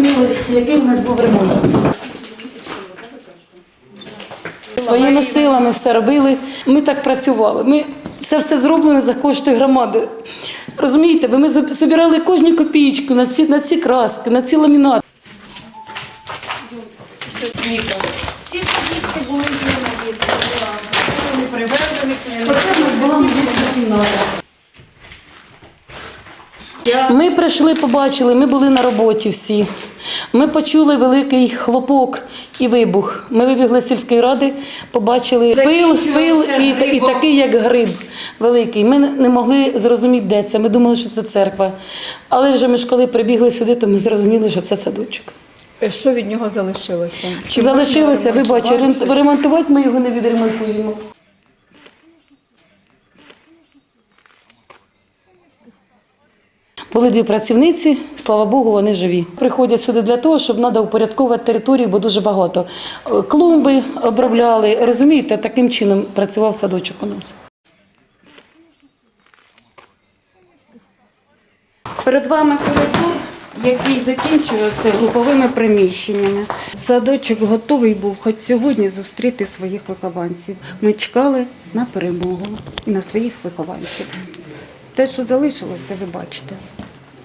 бачили, який у нас був ремонт. Своїми силами все робили. Ми так працювали. Ми це все зроблено за кошти громади. Розумієте, бо ми збирали кожну копійку на ці, на ці краски, на ці ламінати. Всі дітки були привезені. Була кімната. Ми прийшли, побачили, ми були на роботі всі. Ми почули великий хлопок і вибух. Ми вибігли з сільської ради, побачили пил, пил і, і такий, як гриб великий. Ми не могли зрозуміти, де це. Ми думали, що це церква. Але вже ми ж коли прибігли сюди, то ми зрозуміли, що це садочок. Що від нього залишилося? Чи Залишилося, ви бачите, ремонтувати ми його не відремонтуємо. Були дві працівниці, слава Богу, вони живі. Приходять сюди для того, щоб треба упорядковувати територію, бо дуже багато. Е, Клумби обробляли, розумієте, таким чином працював садочок у нас. Перед вами коридор, який закінчується груповими приміщеннями. Садочок готовий був хоч сьогодні зустріти своїх вихованців. Ми чекали на перемогу і на своїх вихованців. Те, що залишилося, ви бачите.